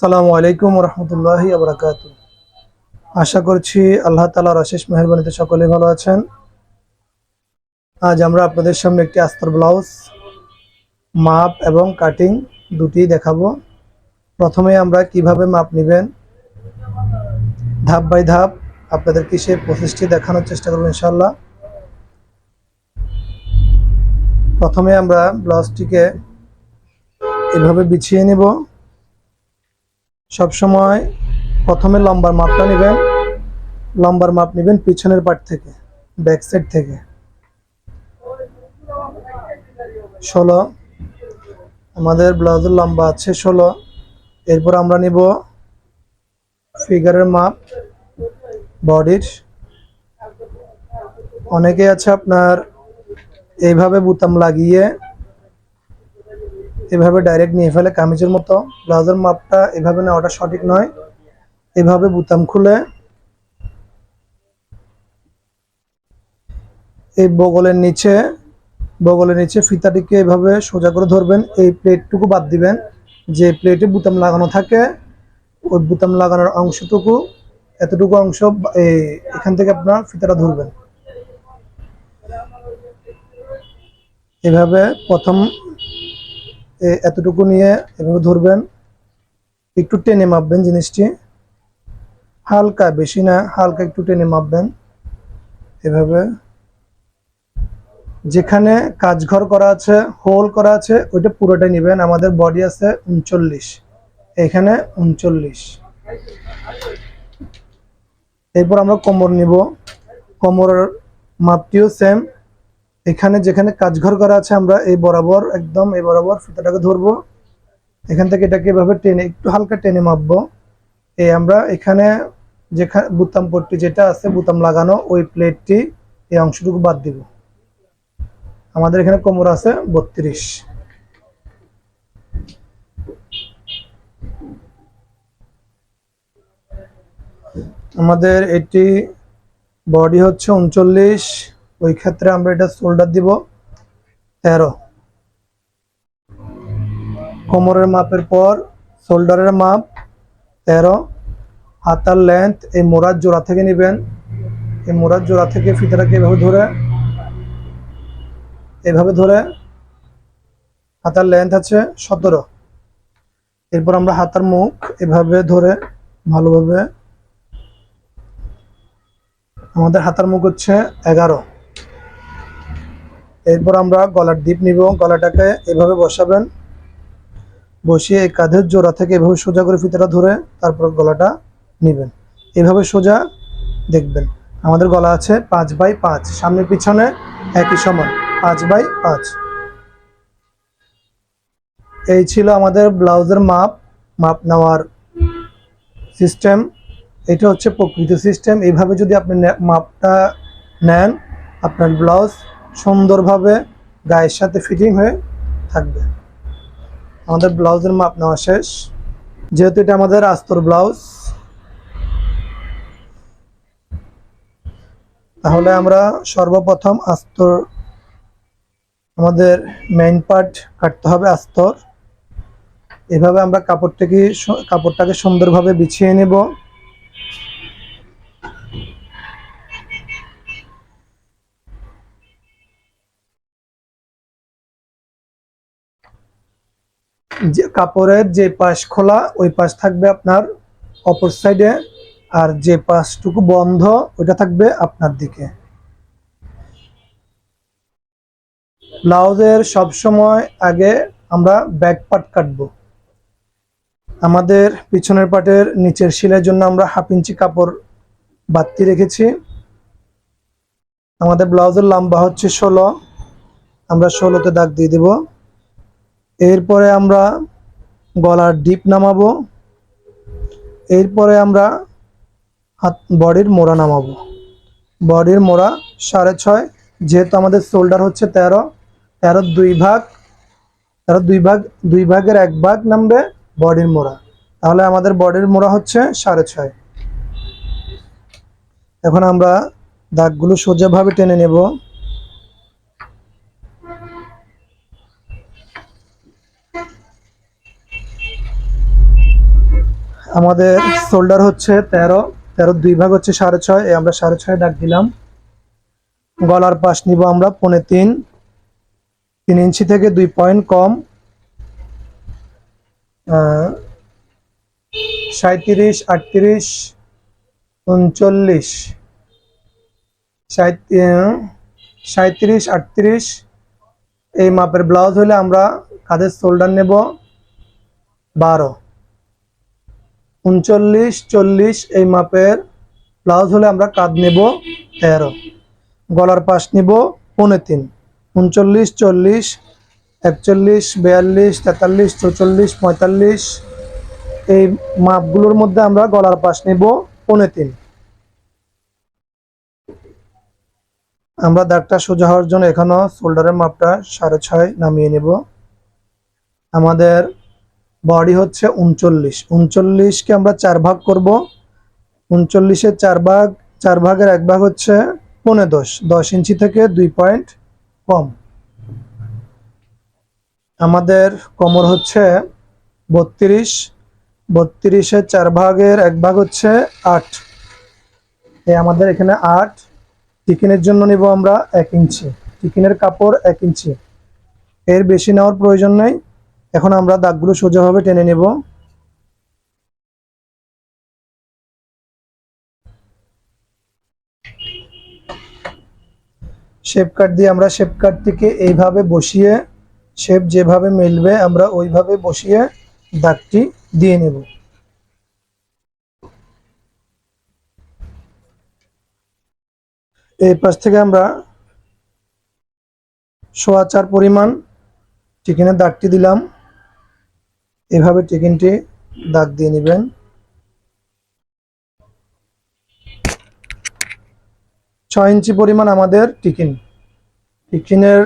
সালামু আলাইকুম রহমতুল্লাহ আবরাকাত আশা করছি আল্লাহ তালার অশেষ মেহরবানিতে সকলে ভালো আছেন। আজ আমরা আপনাদের সামনে একটি আস্তর ব্লাউজ, মাপ এবং কাটিং দুটি দেখাবো। প্রথমে আমরা কীভাবে মাপ নেবেন, ধাপ বাই ধাপ আপনাদেরকে সেই প্রসেসটি দেখানোর চেষ্টা করব ইনশাল্লাহ প্রথমে আমরা ব্লাউজটিকে এভাবে বিছিয়ে নেব। সবসময় প্রথমে লম্বার মাপটা নেবেন। লম্বার মাপ নেবেন পিছনের পার্ট থেকে ব্যাক সাইড থেকে। ষোলো, আমাদের ব্লাউজের লম্বা আছে ষোলো। এরপর আমরা নিব ফিগারের মাপ বডির অনেকে আছে আপনার, এইভাবে বুতাম লাগিয়ে এভাবে ডাইরেক্ট নিয়ে ফেলে কামিজের মতো। ব্লাউজের মাপটা এভাবে নেওয়াটা সঠিক নয়। এভাবে বুতাম খুলে। এই বগলের নিচে বগলের নিচে ফিতাটিকে এভাবে সোজা করে ধরবেন। এই প্লেটটুকু বাদ দিবেন। যে প্লেটে বুতাম লাগানো থাকে, ওই বুতাম লাগানোর অংশটুকু, এতটুকু অংশ এখান থেকে আপনার ফিতাটা ধরবেন। এভাবে প্রথম এতটুকু নিয়ে এভাবে ধরবেন, একটু টেনে মাপবেন জিনিসটি। হালকা, বেশি না, হালকা একটু টেনে মাপবেন এভাবে। যেখানে কাজ ঘর করা আছে, হোল করা আছে, ওইটা পুরোটাই নেবেন। আমাদের বডি আছে উনচল্লিশ, এখানে উনচল্লিশ। এরপর আমরা কোমর নিব। কোমরের মাপটিও সেম এখানে যেখানে কাজঘর করা আছে, আমরা এই বরাবর, একদম এই বরাবর ফিতাটাকে ধরবো। এখান থেকে এটাকে এভাবে টেনে, একটু হালকা টেনে মাপবো। এই আমরা এখানে যেখানে বুতাম পট্টি যেটা আছে, বুতাম লাগানো, ওই প্লেটটি এই অংশটুকু বাদ দিব। আমাদের এখানে কোমর আছে বত্রিশ। আমাদের এটি বডি হচ্ছে উনচল্লিশ। ওই ক্ষেত্রে আমরা এটা শোল্ডার দিব তেরো। কোমরের মাপের পর শোল্ডারের মাপ তেরো। হাতার লেন্থ এই মোড়ার জোড়া থেকে নেবেন। এই মোড়ার জোড়া থেকে ফিতাটাকে এভাবে ধরে এভাবে ধরে হাতার লেন্থ আছে সতেরো। এরপর আমরা হাতার মুখ এভাবে ধরে ভালোভাবে, আমাদের হাতার মুখ হচ্ছে এগারো। এরপর আমরা গলার ডিপ নিব। গলাটাকে এভাবে বসাবেন। বসিয়ে এই কাঁধের জোড়া থেকে এভাবে সোজা করে ফিতাটা ধরে তারপর গলাটা নেবেন। এভাবে সোজা দেখবেন। আমাদের গলা আছে পাঁচ বাই পাঁচ। সামনে পিছনে একই সমান। পাঁচ বাই পাঁচ। এই ছিল আমাদের ব্লাউজের মাপ মাপ নেওয়ার সিস্টেম। এটা হচ্ছে প্রকৃত সিস্টেম। এইভাবে যদি আপনি মাপটা নেন, আপনার ব্লাউজ সুন্দরভাবে গায়ের সাথে ফিটিং হয়ে থাকবে। আমাদের ব্লাউজের মাপ নেওয়া শেষ। যেহেতু এটা আমাদের আস্তর ব্লাউজ, তাহলে আমরা সর্বপ্রথম আস্তর, আমাদের মেইন পার্ট কাটতে হবে আস্তর। এভাবে আমরা কাপড়টাকে কাপড়টাকে সুন্দরভাবে বিছিয়ে নেব। কাপড়ের যে পাশ খোলা, ওই পাশ থাকবে আপনার অপর সাইডে, আর যে পাশটুকু বন্ধ, ওইটা থাকবে আপনার দিকে। ব্লাউজের সব সময় আগে আমরা ব্যাক পার্ট কাটবো। আমাদের পিছনের পাটের নিচের শিলের জন্য আমরা হাফ ইঞ্চি কাপড় বাড়তি রেখেছি। আমাদের ব্লাউজের লম্বা হচ্ছে ষোলো। আমরা ষোলোতে দাগ দিয়ে দেব। এরপরে আমরা গলার ডিপ নামাবো। এরপরে আমরা হাত, বডির মোড়া নামাবো। বডির মোড়া সাড়ে ছয়, যেহেতু আমাদের শোল্ডার হচ্ছে তেরো তেরো দুই ভাগ, তেরো দুই ভাগ, দুই ভাগের এক ভাগ নামবে বডির মোড়া। তাহলে আমাদের বডির মোড়া হচ্ছে সাড়ে ছয়। এখন আমরা দাগগুলো সোজাভাবে টেনে নেব। আমাদের শোল্ডার হচ্ছে তেরো তেরো দুই ভাগ হচ্ছে সাড়ে ছয় আমরা সাড়ে ছয় ডাক দিলাম। গলার পাশ নিব আমরা পনে তিন তিন ইঞ্চি থেকে দুই পয়েন্ট কম সাঁত্রিশ আটত্রিশ, উনচল্লিশ সাঁত্রিশ আটত্রিশ, এই মাপের ব্লাউজ হলে আমরা কাঁধের শোল্ডার নেব? বারো। উনচল্লিশ, চল্লিশ এই মাপের ব্লাউজ হলে আমরা কাঁধ নেব তেরো, গলার পাশ নিব পৌনে তিন উনচল্লিশ, চল্লিশ, একচল্লিশ, বিয়াল্লিশ, তেতাল্লিশ, চৌচল্লিশ, পঁয়তাল্লিশ, এই মাপগুলোর মধ্যে আমরা গলার পাশ নেব পৌনে তিন আমরা দাগটা সোজা হওয়ার জন্য এখানেও শোল্ডারের মাপটা সাড়ে ছয় নামিয়ে নেব। আমাদের বডি হচ্ছে উনচল্লিশ। উনচল্লিশকে আমরা চার ভাগ করব। উনচল্লিশের চার ভাগ, চার ভাগের এক ভাগ হচ্ছে পৌনে দশ। দশ ইঞ্চি থেকে দুই পয়েন্ট কম। আমাদের কোমর হচ্ছে বত্রিশ। বত্রিশের চার ভাগের এক ভাগ হচ্ছে আট। এই আমাদের এখানে আট। টিকিনের জন্য নিব আমরা এক ইঞ্চি। টিকিনের কাপড় এক ইঞ্চি। এর বেশি নেওয়ার প্রয়োজন নেই। এখন আমরা দাগগুলো সোজাভাবে টেনে নেব। শেপ কাট দিয়ে আমরা শেপ কাটটিকে এইভাবে বসিয়ে শেপ যেভাবে মিলবে আমরা ওইভাবে বসিয়ে দাগটি দিয়ে নেব। এই পাশ থেকে আমরা সোয়া চার পরিমাণ চিকেনের দাগটি দিলাম। এভাবে চিকেনটি দাগ দিয়ে নেবেন। ছয় ইঞ্চি পরিমাণ আমাদের টিকিন টিকিনের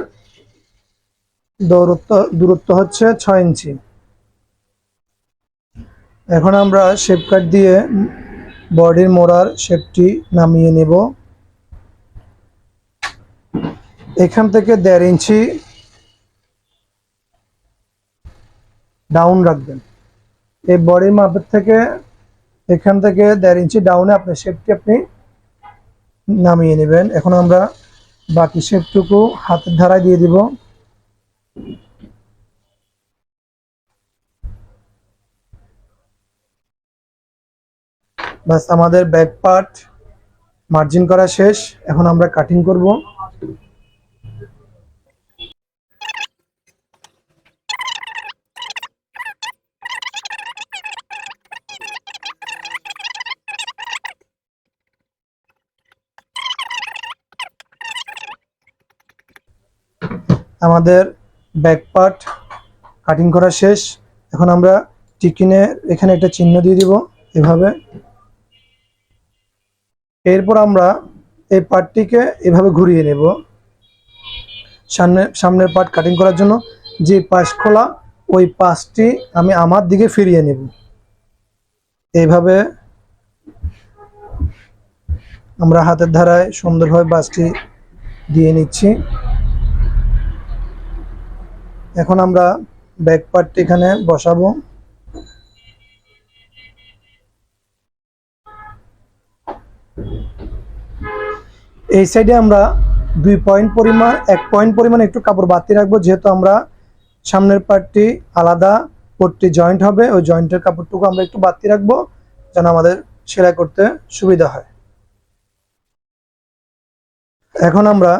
দূরত্ব দূরত্ব হচ্ছে ছয় ইঞ্চি। এখন আমরা শেপ কাট দিয়ে বডির মোড়ার শেপটি নামিয়ে নেব। এখান থেকে দেড় ইঞ্চি ডাউন রাখবেন। এই বডির মাপের থেকে এখান থেকে দেড় ইঞ্চি ডাউনে আপনার শেপটি আপনি নামিয়ে নেবেন। এখন আমরা বাকি শেপটুকু হাতের ধারায় দিয়ে দিব। বাস আমাদের ব্যাক পার্ট মার্জিন করা শেষ। এখন আমরা কাটিং করব। আমাদের ব্যাক পার্ট কাটিং করা শেষ। এখন আমরা চিকেনে এখানে একটা চিহ্ন দিয়ে দিব এভাবে। এরপর আমরা এই পার্টটিকে এভাবে ঘুরিয়ে নেব। সামনে, সামনের পার্ট কাটিং করার জন্য যে পাশ খোলা, ওই পাশটি আমি আমার দিকে ফিরিয়ে নেব। এইভাবে আমরা হাতের ধারায় সুন্দরভাবে বাসটি দিয়ে নিচ্ছি। এখন আমরা ব্যাক পার্টটি এখানে বসাবো। এই সাইডে আমরা দুই পয়েন্ট পরিমাণ, এক পয়েন্ট পরিমাণ একটু কাপড় বাতি রাখব, যেহেতু আমরা সামনের পার্টটি আলাদা পট্টি জয়েন্ট হবে, ওই জয়েন্টের কাপড়টুকু আমরা একটু বাতি রাখব, যেন আমাদের সেলাই করতে সুবিধা হয়। এখন আমরা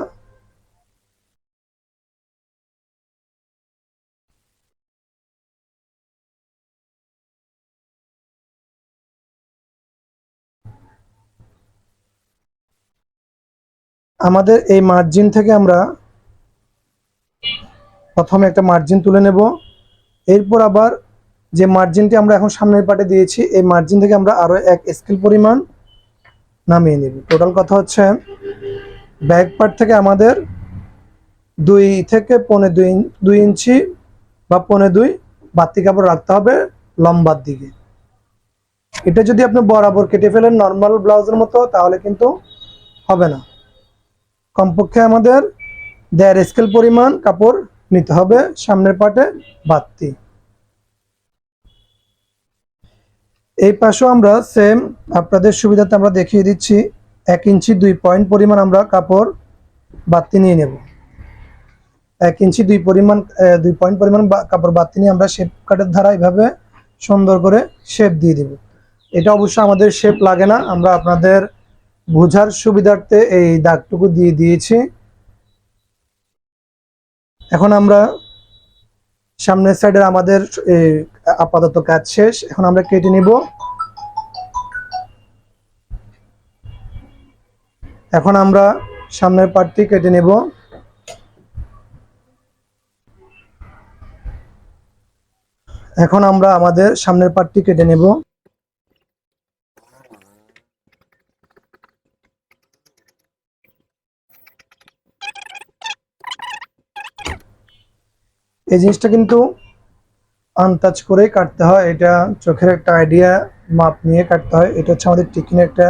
আমাদের এই মার্জিন থেকে আমরা প্রথমে একটা মার্জিন তুলে নেব। এরপর আবার যে মার্জিনটি আমরা এখন সামনের পাটে দিয়েছি, এই মার্জিন থেকে আমরা আরও এক স্কেল পরিমাণ নামিয়ে নেব। টোটাল কথা হচ্ছে ব্যাক পার্ট থেকে আমাদের দুই থেকে পনে দুই দুই ইঞ্চি বা পনে দুই বাতি কাপড় রাখতে হবে লম্বার দিকে। এটা যদি আপনি বরাবর কেটে ফেলেন নর্মাল ব্লাউজের মতো, তাহলে কিন্তু হবে না। কমপক্ষে আমাদের দেড় স্কেল পরিমাণ কাপড় নিতে হবে, সামনের পাটে বাড়তি। এই পাশেও আমরা সেম আপনাদের সুবিধাতে আমরা দেখিয়ে দিচ্ছি, এক ইঞ্চি দুই পয়েন্ট পরিমাণ আমরা কাপড় বাতি নিয়ে নেব। এক ইঞ্চি দুই পরিমাণ দুই পয়েন্ট পরিমাণ কাপড় বাতি নিয়ে আমরা শেপ কাটের ধারা এইভাবে সুন্দর করে শেপ দিয়ে দিব। এটা অবশ্য আমাদের শেপ লাগে না, আমরা আপনাদের বোঝার সুবিধার্থে এই দাগটুকু দিয়ে দিয়েছি। এখন আমরা সামনের সাইডের আমাদের আপাতত কাজ শেষ। এখন আমরা কেটে নিব। এখন আমরা সামনের পার্টটি কেটে নেব। এখন আমরা আমাদের সামনের পার্টটি কেটে নেব। এই জিনিসটা কিন্তু আনটাচ করেই কাটতে হয়। এটা চোখের একটা আইডিয়া মাপ নিয়ে কাটতে হয়। এটা হচ্ছে আমাদের টিকিনের একটা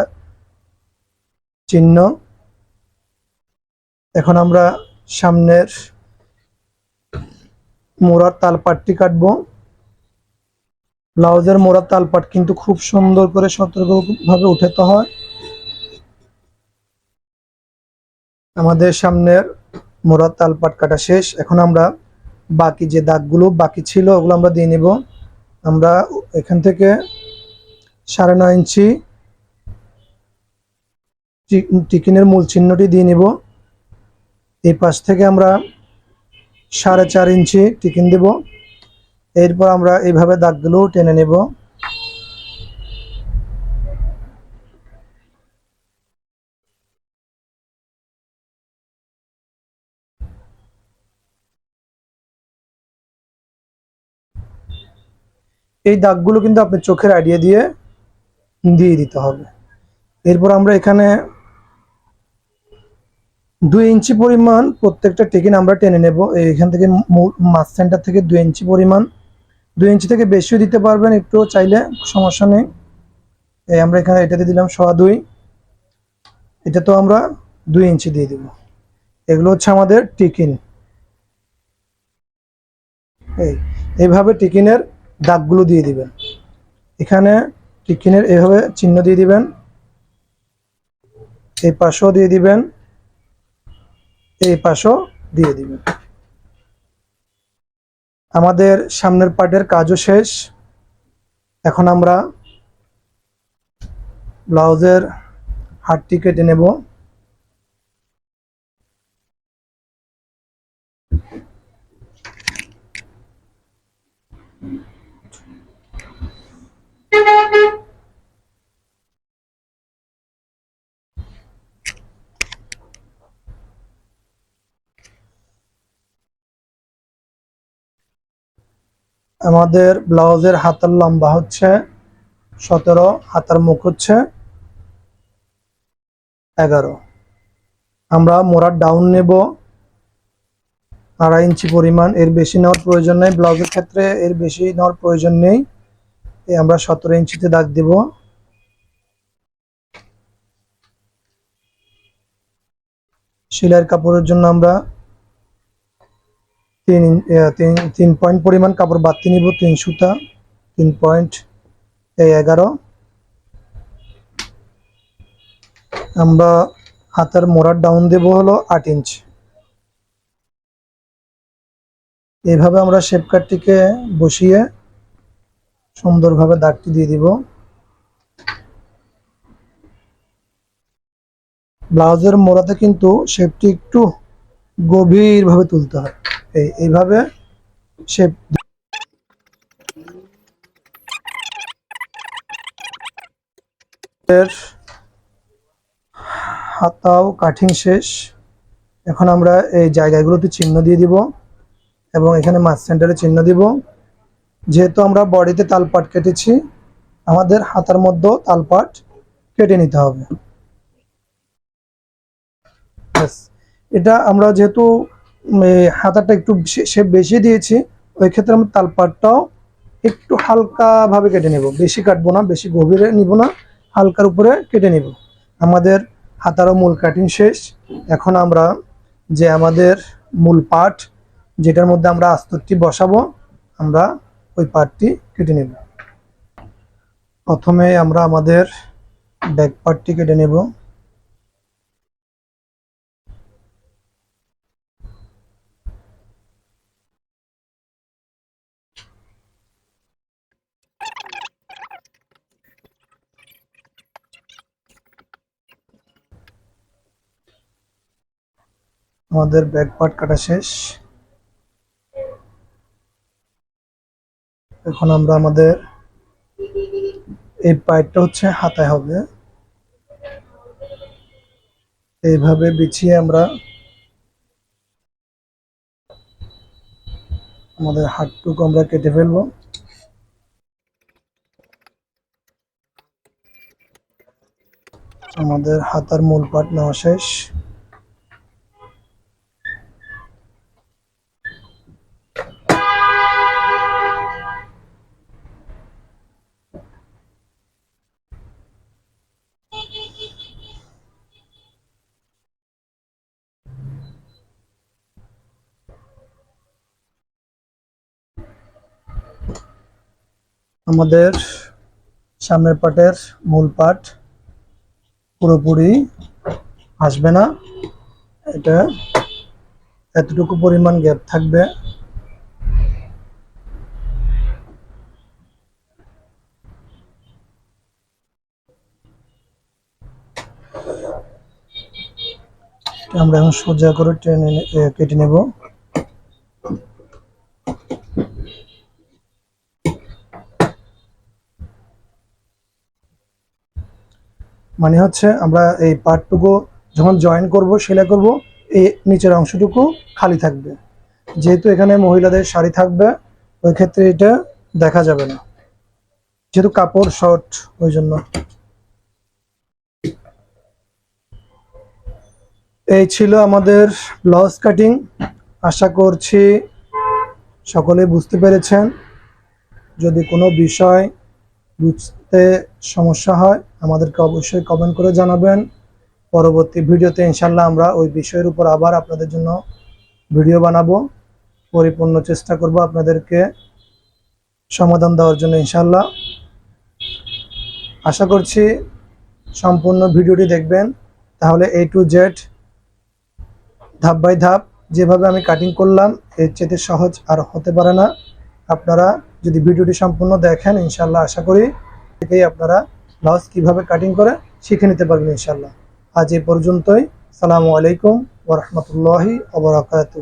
চিহ্ন। এখন আমরা সামনের মোড়ার তালপাটটি কাটবো। ব্লাউজের মোড়ার তালপাট কিন্তু খুব সুন্দর করে সতর্কভাবে উঠাতে হয়। আমাদের সামনের মোড়ার তালপাট কাটা শেষ। এখন আমরা বাকি যে দাগগুলো বাকি ছিল, ওগুলো আমরা দিয়ে নিব। আমরা এখান থেকে সাড়ে নয় ইঞ্চি টিকিনের মূল চিহ্নটি দিয়ে নিব। এই পাশ থেকে আমরা সাড়ে চার ইঞ্চি টিকিন দেব। এরপর আমরা এইভাবে দাগগুলো টেনে নেব। এই দাগগুলো কিন্তু আপনি চোখের আইডিয়া দিয়ে দিয়ে দিতে হবে। এরপর আমরা এখানে দুই ইঞ্চি পরিমাণ প্রত্যেকটা টিকিন আমরা টেনে নেব। এখান থেকে মাছ সেন্টার থেকে দুই ইঞ্চি পরিমাণ। দুই ইঞ্চি থেকে বেশিও দিতে পারবেন, একটু চাইলে সমস্যা নেই। এই আমরা এখানে এটাতে দিলাম সোয়া দুই। এটা তো আমরা দুই ইঞ্চি দিয়ে দিব। এগুলো হচ্ছে আমাদের টিকিন। এই, এইভাবে টিকিনের দাগগুলো দিয়ে দিবেন। এখানে টিকিনের এভাবে চিহ্ন দিয়ে দিবেন। এই পাশেও দিয়ে দিবেন। এই পাশেও দিয়ে দিবেন। আমাদের সামনের পার্টের কাজও শেষ। এখন আমরা ব্লাউজের হাতটি কেটে নেব। আমাদের ব্লাউজের হাতার লম্বা হচ্ছে সতেরো, হাতার মুখ হচ্ছে এগারো। আমরা মোড়ার ডাউন নেব। আড়াই ইঞ্চি পরিমাণ, এর বেশি নেওয়ার প্রয়োজন নেই। ব্লাউজের ক্ষেত্রে এর বেশি নেওয়ার প্রয়োজন নেই। এই আমরা সতেরো ইঞ্চিতে দাগ দেব। সেলাইয়ের কাপড়ের জন্য আমরা তিন তিন তিন পয়েন্ট পরিমাণ কাপড় বাড়তি নিব, তিন সুতা, তিন পয়েন্ট এগারো। আমরা হাতের মোড়ার ডাউন দেব হলো আট ইঞ্চ এইভাবে আমরা শেপ কাটটিকে বসিয়ে সুন্দরভাবে দাগটি দিয়ে দিব। ব্লাউজের মোড়াতে কিন্তু শেপটি একটু গভীরভাবে তুলতে হয়। এই, এইভাবে এর হাতাও কাটিং শেষ এখন আমরা এই জায়গাগুলোতে চিহ্ন দিয়ে দিব এবং এখানে মাছ সেন্টারে চিহ্ন দিব যেহেতু আমরা বডিতে তালপাট কেটেছি, আমাদের হাতার মধ্যেও তালপাট কেটে নিতে হবে। এটা আমরা যেহেতু হাতাটা একটু শেপ বেশি দিয়েছি, ওই ক্ষেত্রে আমরা তালপাটটাও একটু হালকা ভাবে কেটে নেব। বেশি কাটবো না, বেশি গভীরে নিব না, হালকার উপরে কেটে নিব। আমাদের হাতারও মূল কাটিং শেষ। এখন আমরা যে আমাদের মূল পার্ট যেটার মধ্যে আমরা আস্তরটি বসাবো, আমরা ওই পার্টটি কেটে নেব। প্রথমে আমরা আমাদের ব্যাক পার্টটি কেটে নেব। আমাদের ব্যাক পার্ট কাটা শেষ। এখন আমরা আমাদের এই পাইপটা হচ্ছে হাতায় হবে। এইভাবে বিছিয়ে আমরা আমাদের হাতটুকু আমরা কেটে ফেলব। আমাদের হাতার মূল পাট নেওয়া শেষ। আমাদের সামনের পাটের মূল পাট পুরোপুরি আসবে না। এটা এতটুকু পরিমাণ গ্যাপ থাকবে। আমরা এখন সোজা করে ট্রেনে কেটে নেব। মানে হচ্ছে আমরা এই পার্টটুকু যখন জয়েন করব, সেলাই করব, এই নিচের অংশটুকু খালি থাকবে। যেহেতু এখানে মহিলাদের শাড়ি থাকবে, ওই ক্ষেত্রে এটা দেখা যাবে না। যেহেতু কাপড় শর্ট ওই জন্য। এই ছিল আমাদের ব্লাউজ কাটিং আশা করছি সকলে বুঝতে পেরেছেন। যদি কোনো বিষয় বুঝতে সমস্যা হয় আমাদেরকে অবশ্যই কমেন্ট করে জানাবেন। পরবর্তী ভিডিওতে ইনশাল্লাহ আমরা ওই বিষয়ের উপর আবার আপনাদের জন্য ভিডিও বানাবো। পরিপূর্ণ চেষ্টা করব আপনাদেরকে সমাধান দেওয়ার জন্য ইনশাল্লাহ আশা করছি সম্পূর্ণ ভিডিওটি দেখবেন। তাহলে এ টু জেড ধাপ বাই ধাপ যেভাবে আমি কাটিং করলাম, এর চেয়ে সহজ আর হতে পারে না। আপনারা যদি ভিডিওটি সম্পূর্ণ দেখেন ইনশাল্লাহ আশা করি থেকেই আপনারা ব্লাউজ কীভাবে কাটিং করে শিখে নিতে পারবেন ইনশাল্লাহ আজ এ পর্যন্তই। সালামু আলাইকুম ওরহমতুল্লাহি ওবরাকাতু